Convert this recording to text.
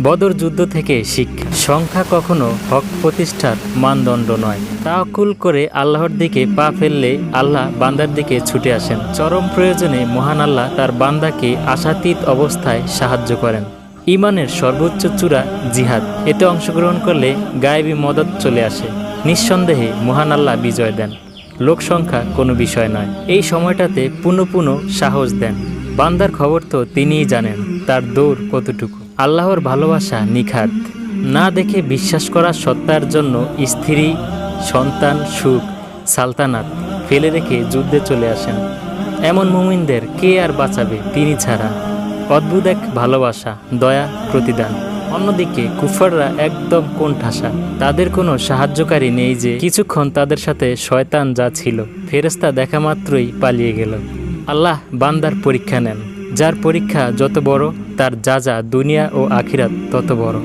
বদর যুদ্ধ থেকে শিক্ষা সংখ্যা কখনো হক প্রতিষ্ঠার মানদণ্ড নয়। তাকুল করে আল্লাহর দিকে পা ফেললে আল্লাহ বান্দার দিকে ছুটে আসেন। চরম প্রয়োজনে মহান আল্লাহ তার বান্দাকে আশাতীত অবস্থায় সাহায্য করেন। ইমানের সর্বোচ্চ চূড়া জিহাদ। এতে অংশগ্রহণ করলে গায়েবী মদত চলে আসে। নিঃসন্দেহে মহান আল্লাহ বিজয় দেন। লোক সংখ্যা কোনো বিষয় নয়। এই সময়টাতে পুনঃ পুনঃ সাহস দেন। বান্দার খবর তো তিনিই জানেন, তার দৌড় কতটুকু। আল্লাহর ভালোবাসা নিখাত। না দেখে বিশ্বাস করা সত্তার জন্য স্ত্রী, সন্তান, সুখ, সালতানাত ফেলে রেখে যুদ্ধে চলে আসেন। এমন মুমিনদের কে আর বাঁচাবে তিনি ছাড়া? অদ্ভুত এক ভালোবাসা, দয়া, প্রতিদান। অন্যদিকে কুফাররা একদম কোণঠাসা। তাদের কোনো সাহায্যকারী নেই যে কিছুক্ষণ তাদের সাথে শয়তান যা ছিল ফেরেস্তা দেখা মাত্রই পালিয়ে গেল। আল্লাহ বান্দার পরীক্ষা নেন, যার পরীক্ষা যত বড়, তার যা যা দুনিয়া ও আখিরাত তত বড়।